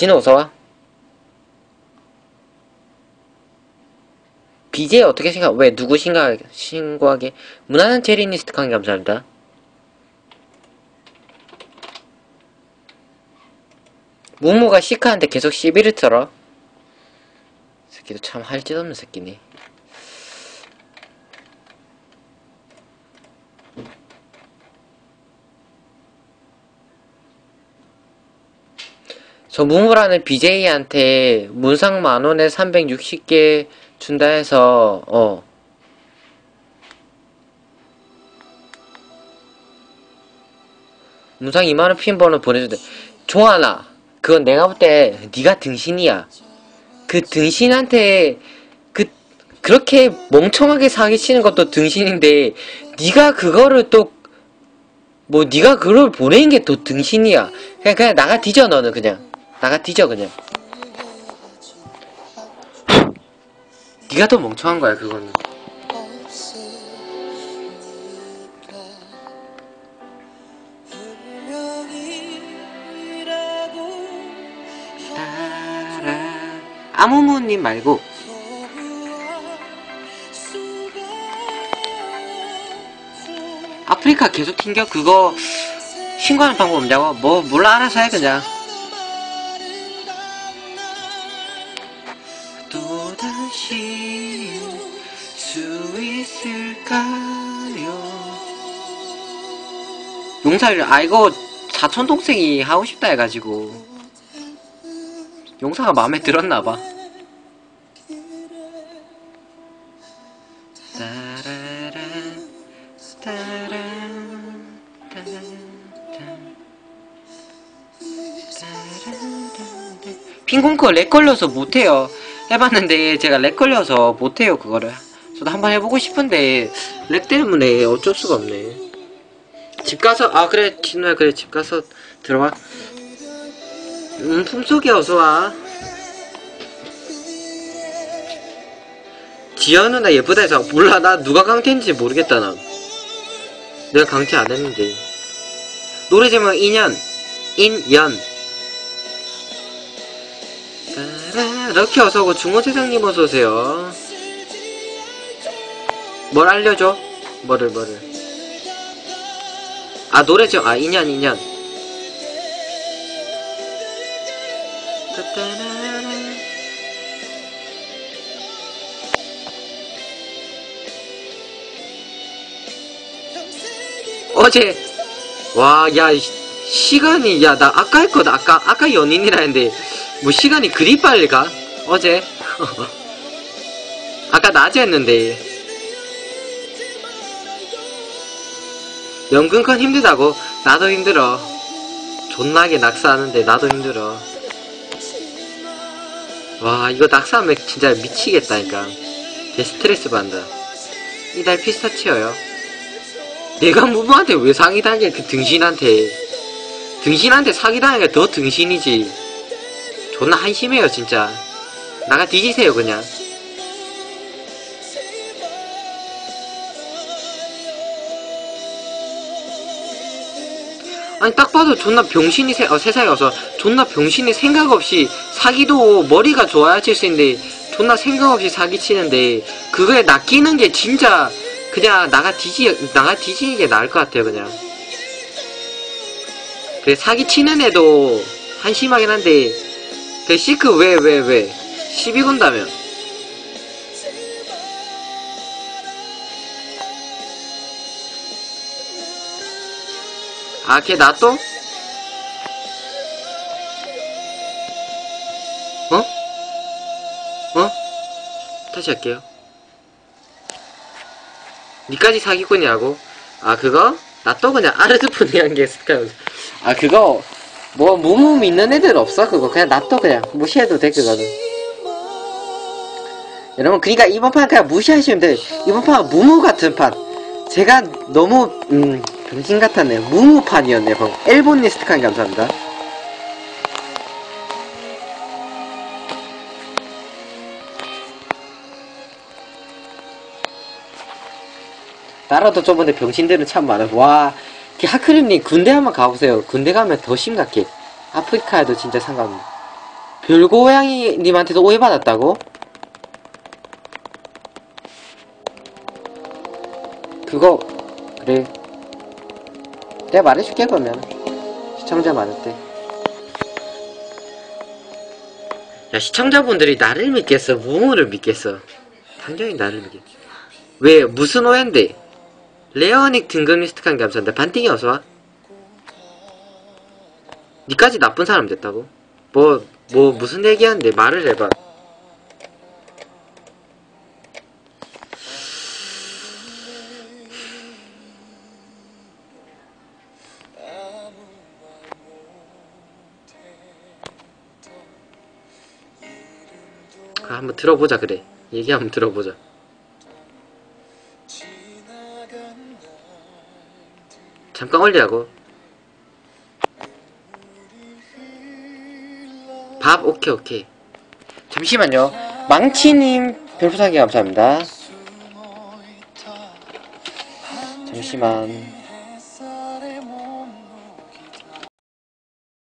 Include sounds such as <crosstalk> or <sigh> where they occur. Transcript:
진호 어서와. BJ 어떻게 생각, 왜, 누구 신고, 신고하게? 무난한 제리니스트 강 감사합니다. 무모가 시카한테 계속 시비를 털어. 새끼도 참 할 짓 없는 새끼네. 저 무모라는 BJ한테 문상 만원에 360개 준다 해서, 어. 문상 2만원 핀 번호 보내주대. 종아나, 그건 내가 볼 때 네가 등신이야. 그 등신한테 그 그렇게 멍청하게 사기치는 것도 등신인데 네가 그거를 또 뭐 네가 그걸 보내는 게더 등신이야. 그냥 그냥 나가 뒤져 너는 그냥 나가 뒤져 그냥. <laughs> 네가 더 멍청한 거야 그거는. 아무무님 말고. 아프리카 계속 튕겨? 그거 신고하는 방법 없냐고? 뭐 몰라 알아서 해 그냥 있을까요? 용사를 아 이거 사촌 동생이 하고 싶다 해가지고 용사가 마음에 들었나봐. 핑콩커 렉 걸려서 못해요. 해봤는데 제가 렉 걸려서 못해요 그거를 저도 한번 해보고 싶은데 렉 때문에 어쩔 수가 없네. 집 가서 아 그래 진우야 그래 집 가서 들어와. 음 품속에 어서와. 지연 누나 예쁘다 해서 몰라 나 누가 강태인지 모르겠다 나 내가 강퇴 안 했는데. 노래 제목 인연 인연. 럭키 어서오고 중호세상님 어서오세요 뭘 알려줘? 뭐를 뭐를 아 노래 제목 아 인연 인연. 어제 와야 시간이 야 나 아까 했거든 아까 아까 연인이라 했는데 뭐 시간이 그리 빨리 가 어제 <laughs> 아까 낮에 했는데 연근컨 힘들다고. 나도 힘들어. 존나게 낙서하는데 나도 힘들어. 와 이거 낙서하면 진짜 미치겠다니까. 개 스트레스 받는다. 이달 피스타치오요. 내가 무부한테 왜 사기당해? 그 등신한테. 등신한테 사기당하니까 더 등신이지. 존나 한심해요 진짜. 나가 뒤지세요 그냥 아니 딱 봐도 존나 병신이 세, 어, 세상에 와서 존나 병신이 생각 없이 사기도 머리가 좋아야 칠 수 있는데 존나 생각 없이 사기치는데 그거에 낚이는 게 진짜 그냥 나가 뒤지 나가 뒤지는 게 나을 것 같아요 그냥. 그 사기치는 애도 한심하긴 한데 그 시크 왜 왜 왜? 시비 건다며 아, 걔 나 또? 어? 어? 다시 할게요. 니까지 사기꾼이라고? 아, 그거? 나 또 그냥 아르드푸니 한게 스카이. 아, 그거, 뭐, 무무 믿는 애들 없어, 그거. 그냥 나 또 그냥 무시해도 돼, 그거는. 여러분, 그니까 이번 판 그냥 무시하시면 돼. 이번 판은 무무 같은 판. 제가 너무, 음, 병신 같았네요. 무무판이었네요. 방금. 일본 리스트칸 감사합니다. 나라도 저번에 병신들은 참 많아. 와, 그 하크림님 군대 한번 가보세요. 군대 가면 더 심각해. 아프리카에도 진짜 상관없네. 별고양이님한테도 오해받았다고? 그거 그래 내가 말해줄게 그러면 시청자 많을 때 야, 시청자분들이 나를 믿겠어? 무무를 믿겠어? 당연히 나를 믿겠. 왜, 무슨 오해인데? 레어닉 등급 리스트칸 감사한다. 반띵이 어서와? 니까지 나쁜 사람 됐다고? 뭐, 뭐, 무슨 얘기하는데? 말을 해봐. 아, 한번 들어보자, 그래. 얘기 한번 들어보자. 잠깐 올리라고. 밥, 오케이, 오케이. 잠시만요. 망치님, 별풍선기 감사합니다. 잠시만.